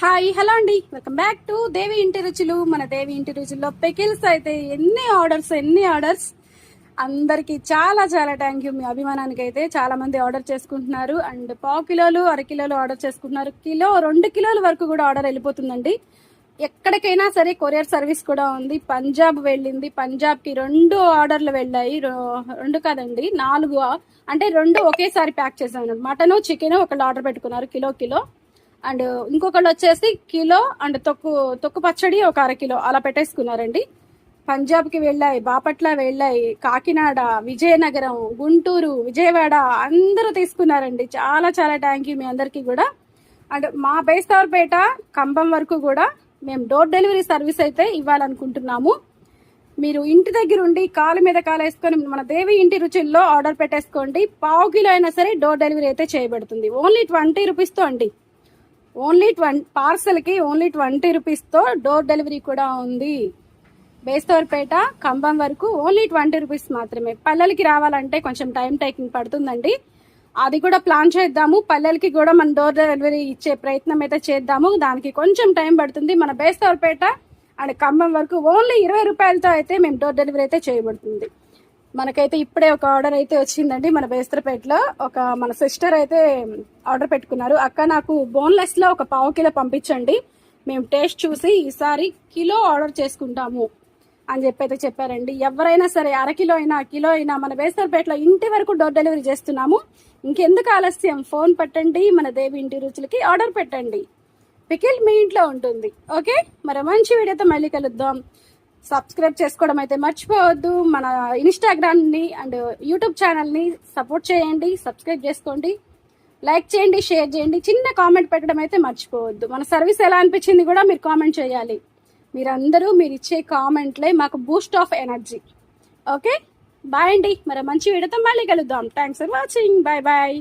Hi hello అండి. Welcome back to Devi Inti Ruchulu. మన దేవి ఇంటి రుచుల్లో పెకిల్స్ అయితే ఎన్ని ఆర్డర్స్ ఎన్ని ఆర్డర్స్? అందరికి చాలా చాలా థ్యాంక్ యూ మీ అభిమానానికి అయితే చాలా మంది ఆర్డర్ చేసుకుంటున్నారు. అండ్ పావు కిలోలు అర కిలోలు ఆర్డర్ చేసుకుంటున్నారు. కిలో రెండు కిలోల వరకు కూడా ఆర్డర్ వెళ్ళిపోతుందండి. ఎక్కడికైనా సరే కొరియర్ సర్వీస్ కూడా ఉంది. పంజాబ్ వెళ్ళింది. పంజాబ్కి రెండు ఆర్డర్లు వెళ్ళాయి. రెండు కాదండి నాలుగు అంటే రెండు ఒకేసారి ప్యాక్ చేశాను మటను చికెన్ ఒకళ్ళు ఆర్డర్ పెట్టుకున్నారు కిలో కిలో. అండ్ ఇంకొకళ్ళు వచ్చేసి కిలో అండ్ తొక్కు తొక్కు పచ్చడి ఒక అర కిలో. అలా పెట్టేసుకున్నారండి. పంజాబ్కి వెళ్ళాయి బాపట్ల వెళ్ళాయి కాకినాడ విజయనగరం గుంటూరు విజయవాడ అందరూ తీసుకున్నారండి. చాలా చాలా థ్యాంక్ యూ మీ అందరికీ కూడా. అండ్ మా బేస్తవారపేట కంబం వరకు కూడా మేము డోర్ డెలివరీ సర్వీస్ అయితే ఇవ్వాలనుకుంటున్నాము. మీరు ఇంటి దగ్గర ఉండి కాలు మీద కాలు వేసుకొని మన దేవి ఇంటి రుచుల్లో ఆర్డర్ పెట్టేసుకోండి. పావు కిలో అయినా సరే డోర్ డెలివరీ అయితే చేయబడుతుంది. ఓన్లీ ట్వంటీ రూపీస్తో అండి. ఓన్లీ ట్వం పార్సల్కి ఓన్లీ ట్వంటీ రూపీస్తో డోర్ డెలివరీ కూడా ఉంది. బేస్తవారిపేట కంబం వరకు ఓన్లీ ట్వంటీ రూపీస్ మాత్రమే. పల్లెలకి రావాలంటే కొంచెం టైం టేకింగ్ పడుతుందండి. అది కూడా ప్లాన్ చేద్దాము. పల్లెలకి కూడా మన డోర్ డెలివరీ ఇచ్చే ప్రయత్నం అయితే చేద్దాము. దానికి కొంచెం టైం పడుతుంది. మన బేస్తవారిపేట అండ్ ఖమ్మం వరకు ఓన్లీ ఇరవై రూపాయలతో అయితే మేము డోర్ డెలివరీ అయితే చేయబడుతుంది. మనకైతే ఇప్పుడే ఒక ఆర్డర్ అయితే వచ్చిందండి మన బేస్తరపేటలో. ఒక మన సిస్టర్ అయితే ఆర్డర్ పెట్టుకున్నారు. అక్క నాకు బోన్లెస్లో ఒక పావు కిలో పంపించండి. మేము టేస్ట్ చూసి ఈసారి కిలో ఆర్డర్ చేసుకుంటాము అని చెప్పి అయితే చెప్పారండి. ఎవరైనా సరే అర కిలో అయినా కిలో అయినా మన బేస్తరపేటలో ఇంటి వరకు డోర్ డెలివరీ చేస్తున్నాము. ఇంకెందుకు ఆలస్యం? ఫోన్ పెట్టండి మన దేవి ఇంటి రుచులకి ఆర్డర్ పెట్టండి. పికిల్ మీ ఇంట్లో ఉంటుంది. ఓకే? మరి మంచి వీడియోతో మళ్ళీ కలుద్దాం. సబ్స్క్రైబ్ చేసుకోవడం అయితే మర్చిపోవద్దు. మన ఇన్స్టాగ్రామ్ని అండ్ యూట్యూబ్ ఛానల్ని సపోర్ట్ చేయండి సబ్స్క్రైబ్ చేసుకోండి లైక్ చేయండి షేర్ చేయండి. చిన్న కామెంట్ పెట్టడం అయితే మర్చిపోవద్దు. మన సర్వీస్ ఎలా అనిపించింది కూడా మీరు కామెంట్ చేయాలి. మీరందరూ మీరు ఇచ్చే కామెంట్లే మాకు boost of energy okay bye అండి. మరి మంచి వీడియోతో మళ్ళీ కలుద్దాం. Thanks for watching bye bye